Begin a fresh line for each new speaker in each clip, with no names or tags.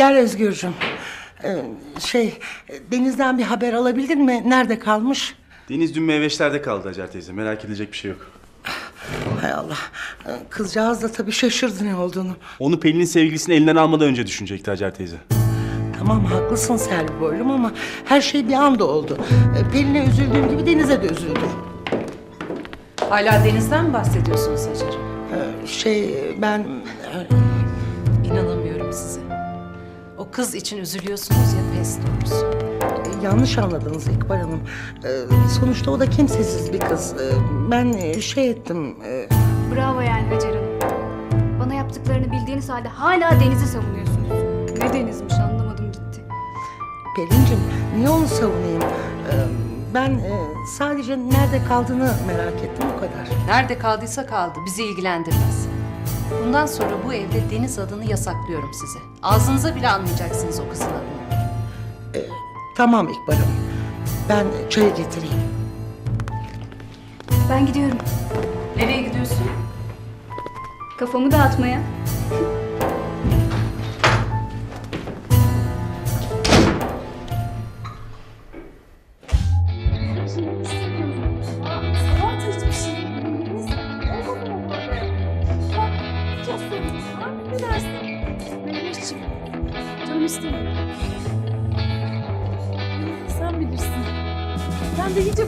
Gel Özgürcüm. Ee, şey, Deniz'den bir haber alabildin mi? Nerede kalmış?
Deniz dün meyveşlerde kaldı Hacer teyze. Merak edilecek bir şey yok.
Hay Allah. Ee, Kızcağız da tabii şaşırdı ne olduğunu.
Onu Pelin'in sevgilisini elinden almadan önce düşünecekti Hacer teyze.
Tamam haklısın Selvi boylum ama her şey bir anda oldu. Ee, Pelin'e üzüldüğüm gibi Deniz'e de üzüldüm.
Hala denizden mi bahsediyorsunuz Hacer?
Ee, şey ben...
kız için üzülüyorsunuz ya pes doğrusu.
e, Yanlış anladınız İkbal Hanım. Ee, sonuçta o da kimsesiz bir kız. Ee, ben e, şey ettim... e,
Bravo yani Hacer Hanım. Bana yaptıklarını bildiğiniz halde hala Deniz'i savunuyorsunuz. Ne Deniz'miş anlamadım gitti.
Pelin'cim niye onu savunayım? Ee, ben e, sadece nerede kaldığını merak ettim o kadar.
Nerede kaldıysa kaldı. Bizi ilgilendirmez. Bundan sonra bu evde Deniz adını yasaklıyorum size. Ağzınıza bile anlayacaksınız o kızın adını.
Tamam İkbal Hanım. Ben çayı getireyim.
Ben gidiyorum.
Nereye gidiyorsun?
Kafamı dağıtmaya.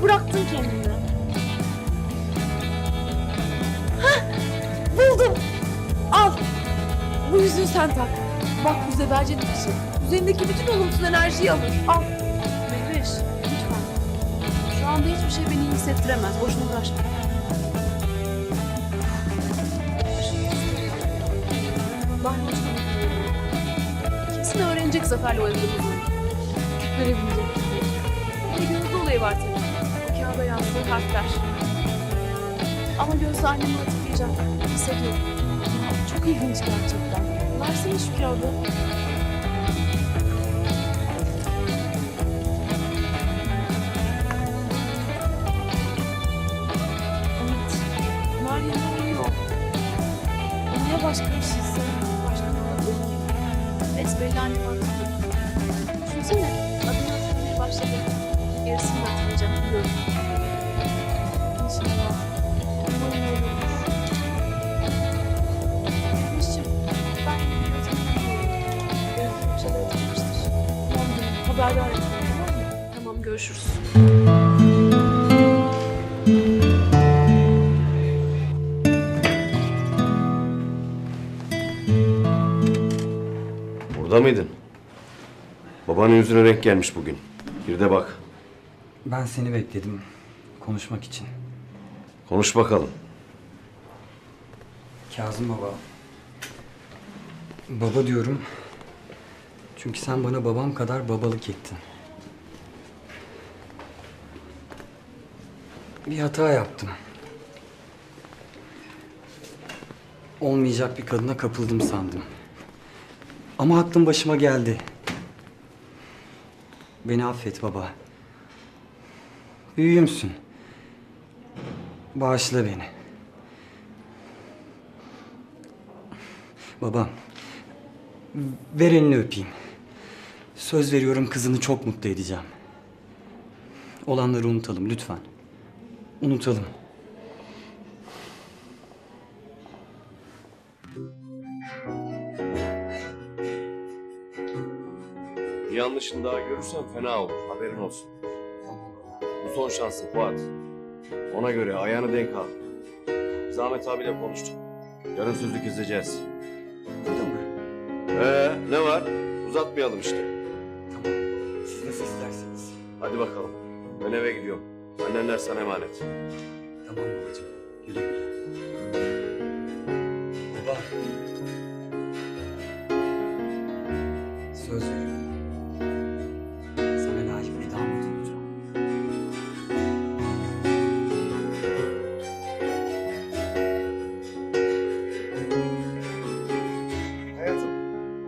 Bıraktın kendini. Hah! Buldum. Al. Bu yüzüğü sen tak. Bak bu zebercelik işi. Üzerindeki bütün olumsuz enerjiyi alır. Al. Mehveş, lütfen. Şu anda hiçbir şey beni iyi hissettiremez. Boşuna uğraşma. Gidiyor. Kesin öğrenecek Zafer'le oynadığımızı. Görebilecek. Bir gözde olayı var tabii. Kağıda yazdığı harfler. Ama gözde annemi hatırlayacak. Hissediyorum. Ya, çok ilginç gerçekten. Versene şu kağıdı. Haberdar et beni, tamam mı? Tamam, görüşürüz.
Burada mıydın? Babanın yüzüne renk gelmiş bugün. Bir de bak.
Ben seni bekledim konuşmak için.
Konuş bakalım.
Kazım baba. Baba diyorum. Çünkü sen bana babam kadar babalık ettin. Bir hata yaptım. Olmayacak bir kadına kapıldım sandım. Ama aklım başıma geldi. Beni affet baba. Büyüğümsün. Bağışla beni. Babam. Ver elini öpeyim. Söz veriyorum kızını çok mutlu edeceğim. Olanları unutalım lütfen. Unutalım.
Bir yanlışını daha görürsen fena olur. Haberin olsun. Bu son şansın Fuat. Ona göre ayağını denk al. Biz Ahmet abiyle konuştuk. Yarın sözlük izleyeceğiz.
Burada mı?
Ee, ne var? Uzatmayalım işte. Hadi bakalım. Ben eve gidiyorum. Annenler sana emanet.
Tamam babacığım. Güle güle. Baba. Söz veriyorum. Sana layık bir damat olacağım.
Hayatım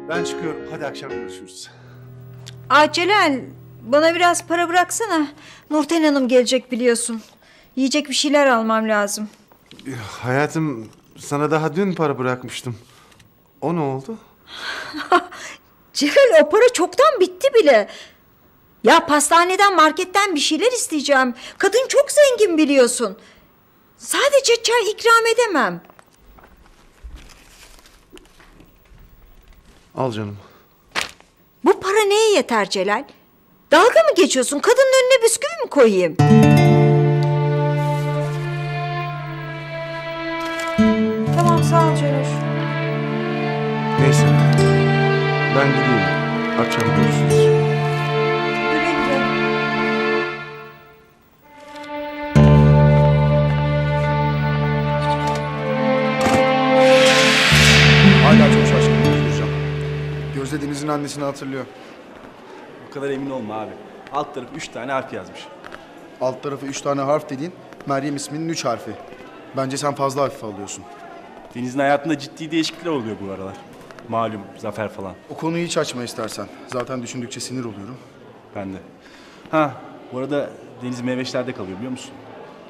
ben çıkıyorum. Hadi akşam görüşürüz.
Aa Celal, bana biraz para bıraksana. Nurten Hanım gelecek biliyorsun. Yiyecek bir şeyler almam lazım.
Hayatım sana daha dün para bırakmıştım. O ne oldu?
Celal o para çoktan bitti bile. Ya pastaneden marketten bir şeyler isteyeceğim. Kadın çok zengin biliyorsun. Sadece çay ikram edemem.
Al canım.
Bu para neye yeter Celal? Dalga mı geçiyorsun? Kadının önüne bisküvi mi koyayım? Tamam sağ ol Celal.
Neyse. Ben gideyim. Akşam görüşürüz.
Güle güle.
Hala çok şaşkınım Özgürcan. Gözde Deniz'in annesini hatırlıyor.
Kadar emin olma abi. Alt tarafı üç tane harf yazmış.
Alt tarafı üç tane harf dediğin Meryem isminin üç harfi. Bence sen fazla hafife alıyorsun.
Deniz'in hayatında ciddi değişiklikler oluyor bu aralar. Malum, zafer falan.
O konuyu hiç açma istersen. Zaten düşündükçe sinir oluyorum.
Ben de. Ha, bu arada Deniz Meveşler'de kalıyor biliyor musun?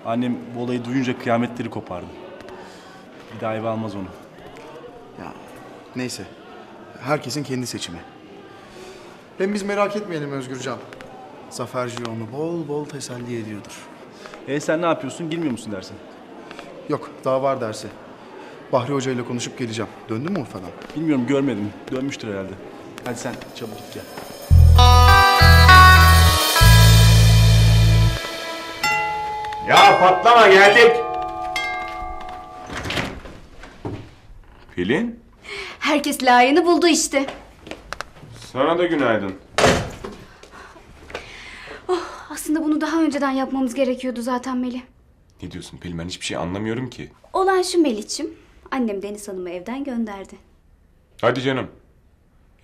Annem bu olayı duyunca kıyametleri kopardı. Bir daha eve almaz onu.
Ya neyse. Herkesin kendi seçimi. Hem biz merak etmeyelim Özgürcan. Zaferci onu bol bol teselli ediyordur.
E sen ne yapıyorsun? Girmiyor musun dersin?
Yok daha var dersi. Bahri Hoca ile konuşup geleceğim. Döndün mü Urfa'dan?
Bilmiyorum, görmedim. Dönmüştür herhalde. Hadi sen çabuk git gel.
Ya patlama geldik. Pelin,
Herkes layığını buldu işte.
Sana da günaydın.
Aslında bunu daha önceden yapmamız gerekiyordu zaten Melih.
Ne diyorsun Pelin ben hiçbir şey anlamıyorum ki.
Olan şu Melih'cim. Annem Deniz Hanım'ı evden gönderdi.
Hadi canım.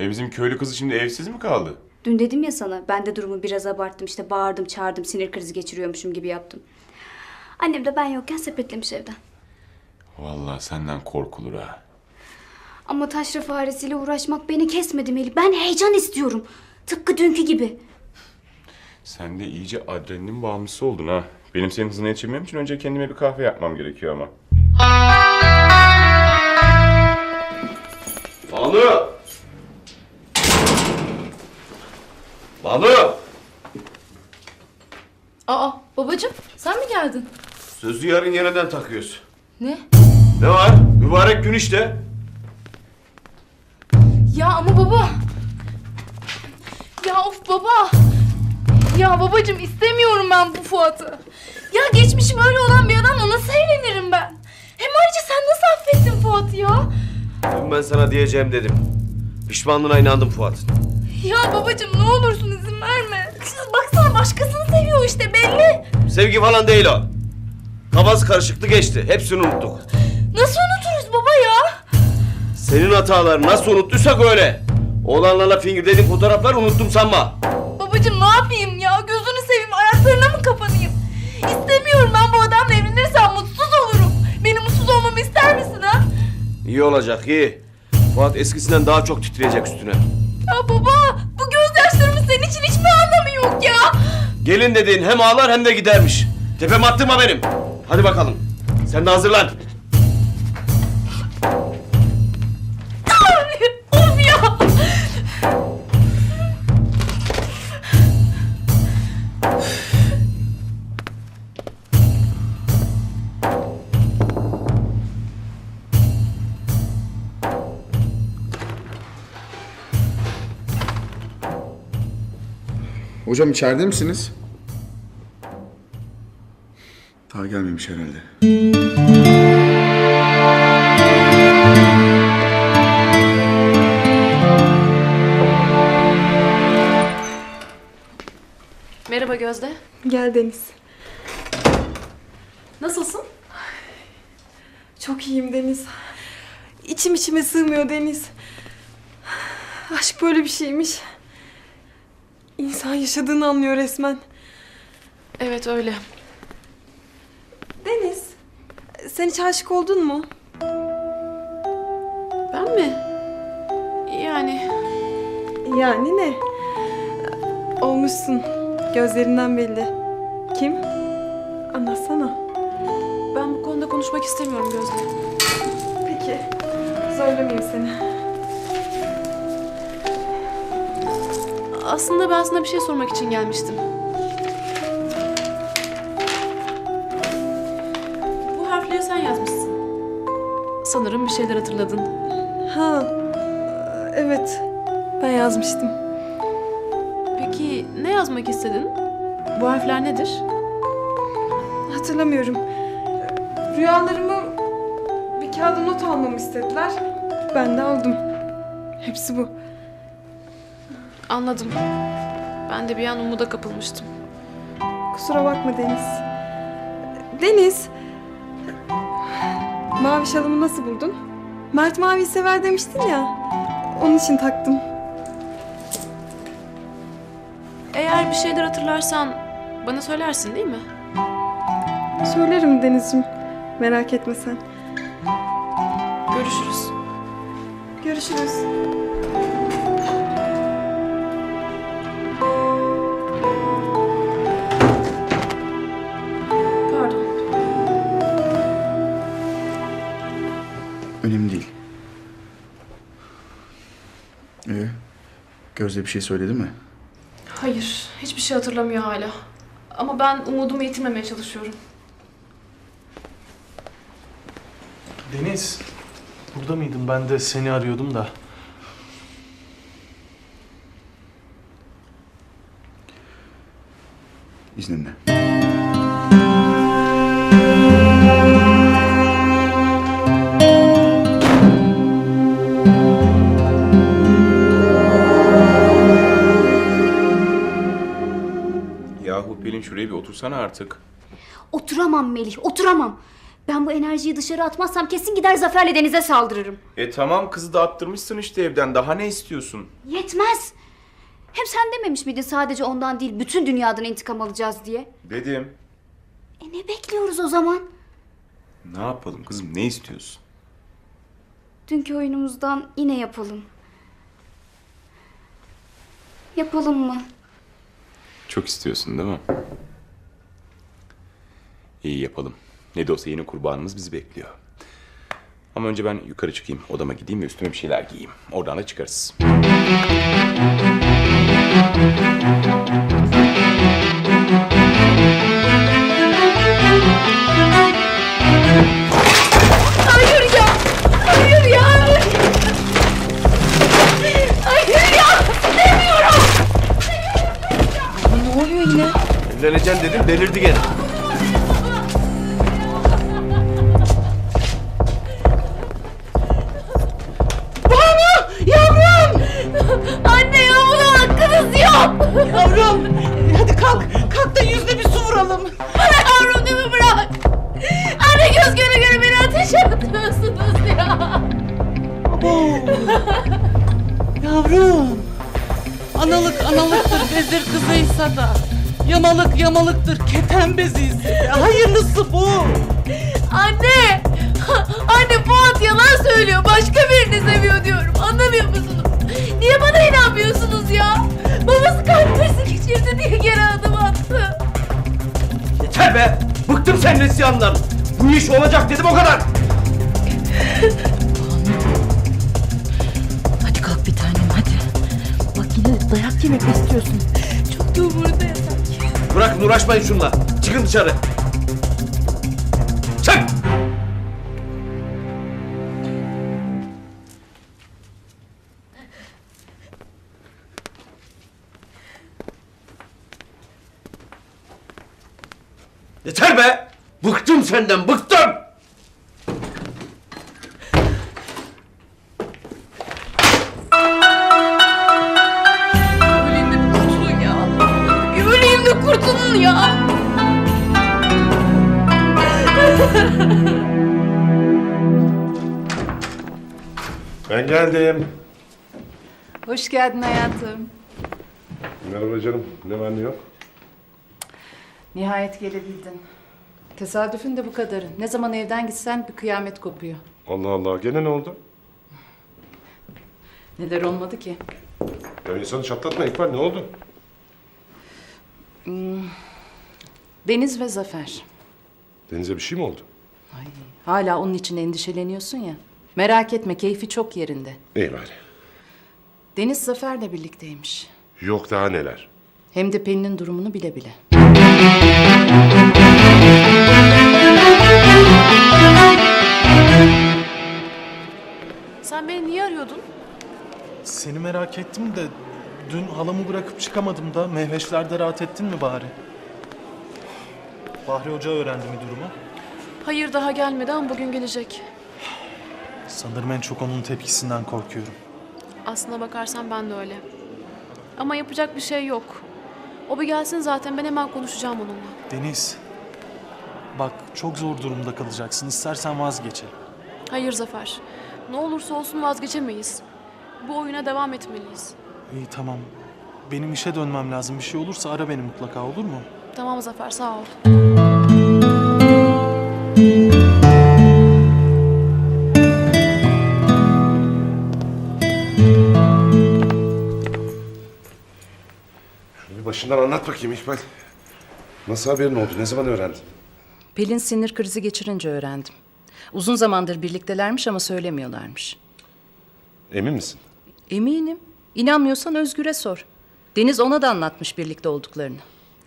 E bizim köylü kızı şimdi evsiz mi kaldı?
Dün dedim ya sana ben de durumu biraz abarttım işte bağırdım çağırdım sinir krizi geçiriyormuşum gibi yaptım. Annem de ben yokken sepetlemiş evden.
Vallahi senden korkulur ha.
Ama taşra faresiyle uğraşmak beni kesmedi Melih. Ben heyecan istiyorum. Tıpkı dünkü gibi.
Sen de iyice adrenalin bağımlısı oldun ha. Benim senin hızına yetişemem için önce kendime bir kahve yapmam gerekiyor ama.
Banu! Banu!
Aa babacığım sen mi geldin?
Sözü yarın yeniden takıyoruz.
Ne?
Ne var? Mübarek gün işte.
Ama baba. Ya of baba. Ya babacığım istemiyorum ben bu Fuat'ı. Ya geçmişim öyle olan bir adamla nasıl evlenirim ben? Hem ayrıca sen nasıl affettin Fuat'ı ya?
Dün ben sana diyeceğim dedim. Pişmanlığına inandım Fuat.
Ya babacığım ne olursun izin verme. Kız baksana başkasını seviyor işte belli.
Sevgi falan değil o. Kafası karışıktı geçti. Hepsini unuttuk.
Nasıl unuturuz baba ya?
Senin hataları nasıl unuttuysak öyle. Oğlanlarla fingirdediğin fotoğrafları unuttum sanma.
Babacığım ne yapayım ya? Gözünü seveyim ayaklarına mı kapanayım? İstemiyorum ben bu adamla evlenirsem mutsuz olurum. Benim mutsuz olmamı ister misin ha?
İyi olacak iyi. Fuat eskisinden daha çok titreyecek üstüne.
Ya baba bu gözyaşlarımın senin için hiçbir anlamı yok ya.
Gelin dediğin hem ağlar hem de gidermiş. Tepem attırma benim. Hadi bakalım. Sen de hazırlan.
Hocam içeride misiniz? Daha gelmemiş herhalde.
Merhaba Gözde.
Gel Deniz.
Nasılsın?
Çok iyiyim Deniz. İçim içime sığmıyor Deniz. Aşk böyle bir şeymiş. İnsan yaşadığını anlıyor resmen.
Evet öyle.
Deniz, sen hiç aşık oldun mu?
Ben mi? Yani
Yani ne? Olmuşsun. Gözlerinden belli. Kim? Anlatsana.
ben bu konuda konuşmak istemiyorum Gözde.
Peki. Zorlamayayım seni.
Aslında ben sana bir şey sormak için gelmiştim. Bu harfleri sen yazmışsın. Sanırım bir şeyler hatırladın.
Ha, evet. Ben yazmıştım.
Peki ne yazmak istedin? Bu harfler nedir?
Hatırlamıyorum. Rüyalarımı bir kağıda not almamı istediler. Ben de aldım. Hepsi bu.
Anladım. Ben de bir an umuda kapılmıştım.
Kusura bakma Deniz. Deniz. Mavi şalımı nasıl buldun? Mert maviyi sever demiştin ya. Onun için taktım.
Eğer bir şeyler hatırlarsan bana söylersin değil mi?
Söylerim Deniz'ciğim. Merak etme sen.
Görüşürüz.
Görüşürüz.
Gözde bir şey söyledi mi?
Hayır, hiçbir şey hatırlamıyor hala. Ama ben umudumu yitirmemeye çalışıyorum.
Deniz, burada mıydın? Ben de seni arıyordum da.
İzninle.
Şuraya bir otursana artık.
Oturamam Melih, oturamam. Ben bu enerjiyi dışarı atmazsam kesin gider Zafer'le Deniz'e saldırırım.
E tamam kızı da attırmışsın işte evden. Daha ne istiyorsun?
Yetmez. Hem sen dememiş miydin sadece ondan değil bütün dünyadan intikam alacağız diye?
Dedim.
E ne bekliyoruz o zaman?
Ne yapalım kızım ne istiyorsun?
Dünkü oyunumuzdan yine yapalım. Yapalım mı?
Çok istiyorsun değil mi? İyi yapalım. Ne de olsa yeni kurbanımız bizi bekliyor. Ama önce ben yukarı çıkayım, odama gideyim ve üstüme bir şeyler giyeyim. Oradan da çıkarız.
Delirdi gene.
Yamalıktır keten beziyse de. Hayırlısı bu.
Anne! Anne Fuat yalan söylüyor. Başka birini seviyor diyorum. Anlamıyor musunuz? Niye bana inanmıyorsunuz ya? Babası kalp krizi geçirdi diye geri adım attı.
Yeter be! Bıktım senin isyanından. Bu iş olacak dedim o kadar.
Hadi kalk bir tanem hadi. Bak yine dayak yemek istiyorsun.
Çok da umurunda ya sanki.
Bırakın uğraşmayın şunla. Çıkın dışarı. Çık! Yeter be! Bıktım senden, bıktım!
Ben geldim.
Hoş geldin hayatım.
Merhaba canım. Ne var ne yok?
Nihayet gelebildin. Tesadüfün de bu kadarı. Ne zaman evden gitsen bir kıyamet kopuyor.
Allah Allah. Gene ne oldu?
Neler olmadı ki?
Ya insanı çatlatma İkbal. Ne oldu?
Deniz ve Zafer.
Denize bir şey mi oldu?
Hala onun için endişeleniyorsun ya. Merak etme keyfi çok yerinde.
İyi bari.
Deniz Zafer'le birlikteymiş.
Yok daha neler.
Hem de Pelin'in durumunu bile bile.
Sen beni niye arıyordun?
Seni merak ettim de dün halamı bırakıp çıkamadım da Mehveşler'de rahat ettin mi bari? Bahri Hoca öğrendi mi durumu?
Hayır daha gelmedi ama bugün gelecek.
Sanırım en çok onun tepkisinden korkuyorum.
Aslına bakarsan ben de öyle. Ama yapacak bir şey yok. O bir gelsin zaten ben hemen konuşacağım onunla.
Deniz, bak çok zor durumda kalacaksın. İstersen vazgeçelim.
Hayır Zafer. Ne olursa olsun vazgeçemeyiz. Bu oyuna devam etmeliyiz.
İyi tamam. Benim işe dönmem lazım. Bir şey olursa ara beni mutlaka olur mu?
Tamam Zafer sağ ol.
Bir başından anlat bakayım İkbal. Nasıl haberin oldu? Ne zaman öğrendin?
Pelin sinir krizi geçirince öğrendim. Uzun zamandır birliktelermiş ama söylemiyorlarmış.
Emin misin?
Eminim. İnanmıyorsan Özgür'e sor. Deniz ona da anlatmış birlikte olduklarını.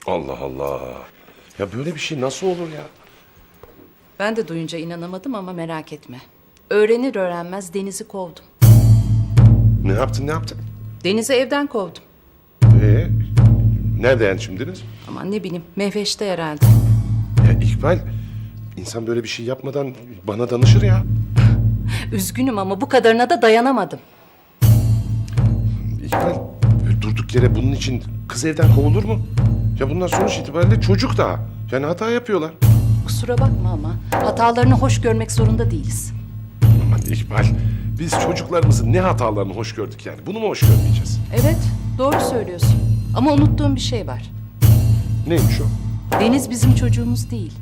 Allah Allah. Ya böyle bir şey nasıl olur ya?
Ben de duyunca inanamadım ama merak etme. Öğrenir öğrenmez Deniz'i kovdum.
Ne yaptın ne yaptın?
Deniz'i evden kovdum.
Ee, nerede yani şimdiniz?
Aman ne bileyim Mehveş'te herhalde.
Ya İkbal, insan böyle bir şey yapmadan bana danışır ya.
Üzgünüm ama bu kadarına da dayanamadım.
İkbal, böyle durduk yere bunun için kız evden kovulur mu? Ya bunlar sonuç itibariyle çocuk daha. Yani hata yapıyorlar.
Kusura bakma ama hatalarını hoş görmek zorunda değiliz.
Aman İkbal, biz çocuklarımızın ne hatalarını hoş gördük yani. Bunu mu hoş görmeyeceğiz?
Evet doğru söylüyorsun. Ama unuttuğum bir şey var.
Neymiş o?
Deniz bizim çocuğumuz değil.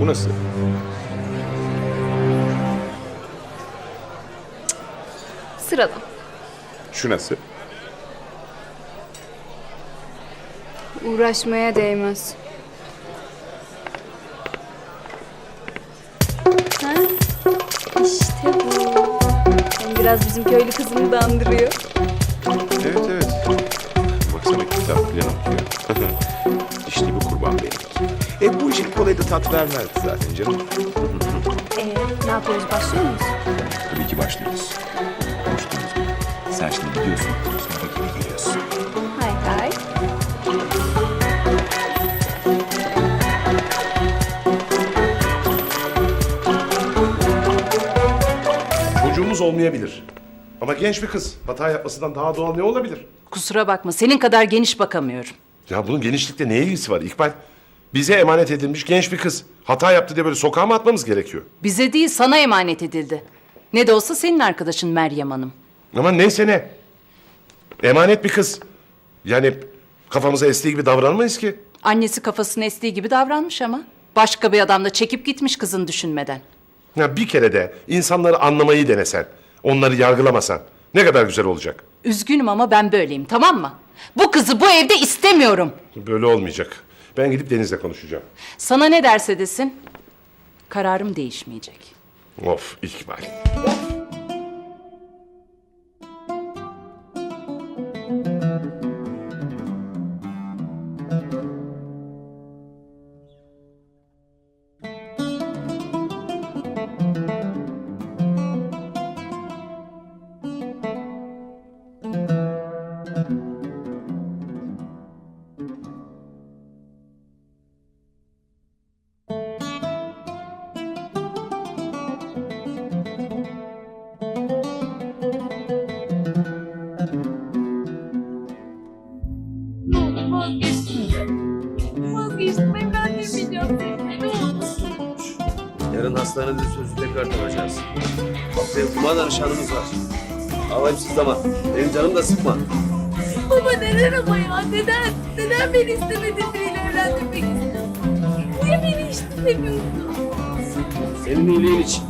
Bu nasıl?
Sıradan.
Şu nasıl?
Uğraşmaya değmez. İşte bu. Hem biraz bizim köylü kızını da andırıyor.
Evet evet. Baksana kitap falan okuyor. işte bu kurban benim. E bu işin kolayı da tat vermez zaten canım.
Ee, ne yapıyoruz başlıyor muyuz?
Tabii ki başlıyoruz. Gibi. Sen şimdi gidiyorsun.
Olmayabilir. Ama genç bir kız. Hata yapmasından daha doğal ne olabilir?
Kusura bakma senin kadar geniş bakamıyorum.
Ya bunun genişlikle ne ilgisi var İkbal? Bize emanet edilmiş genç bir kız. Hata yaptı diye böyle sokağa mı atmamız gerekiyor?
Bize değil sana emanet edildi. Ne de olsa senin arkadaşın Meryem Hanım.
Ama neyse ne. Emanet bir kız. Yani kafamıza estiği gibi davranmayız ki.
Annesi kafasını estiği gibi davranmış ama. Başka bir adam da çekip gitmiş kızını düşünmeden.
Ya bir kere de insanları anlamayı denesen, onları yargılamasan ne kadar güzel olacak.
Üzgünüm ama ben böyleyim tamam mı? Bu kızı bu evde istemiyorum.
Böyle olmayacak. Ben gidip Deniz'le konuşacağım.
Sana ne derse desin kararım değişmeyecek.
Of İkbal.
Vazgeçtim
Danışanımız var. Avaymsız zaman. Benim canım da sıkma.
Baba neden ama ya? Neden? Neden beni istemedin biriyle evlendirmek istiyorsun? Niye beni hiç istemiyorsun?
Senin iyiliğin için.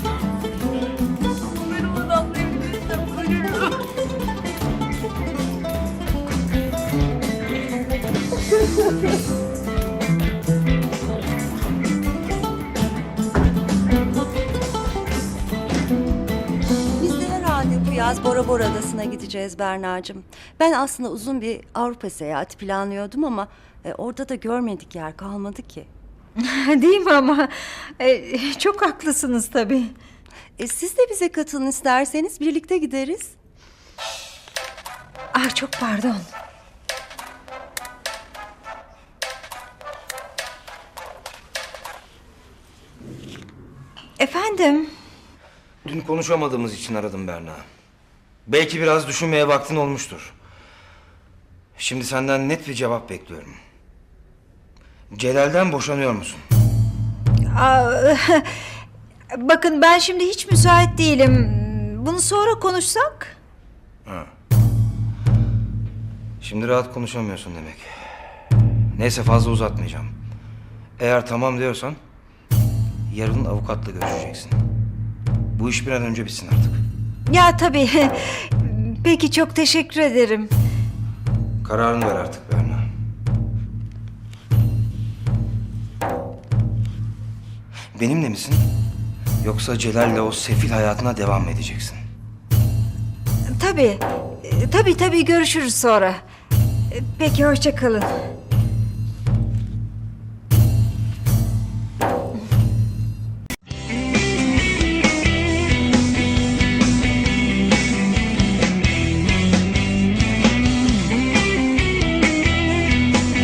Olmaz Bora Bora Adası'na gideceğiz Berna'cığım. Ben aslında uzun bir Avrupa seyahati planlıyordum ama e, orada da görmedik yer kalmadı ki.
Değil mi ama? E, çok haklısınız tabii.
E, siz de bize katılın isterseniz birlikte gideriz.
Ah çok pardon. Efendim?
Dün konuşamadığımız için aradım Berna. Belki biraz düşünmeye vaktin olmuştur. Şimdi senden net bir cevap bekliyorum. Celal'den boşanıyor musun?
Aa, bakın ben şimdi hiç müsait değilim. Bunu sonra konuşsak?
Ha. Şimdi rahat konuşamıyorsun demek. Neyse fazla uzatmayacağım. Eğer tamam diyorsan yarın avukatla görüşeceksin. Bu iş bir an önce bitsin artık.
Ya tabii. Peki çok teşekkür ederim.
Kararını ver artık Berna. Benimle misin? Yoksa Celal'le o sefil hayatına devam mı edeceksin?
Tabii. Tabii tabii görüşürüz sonra. Peki hoşça kalın.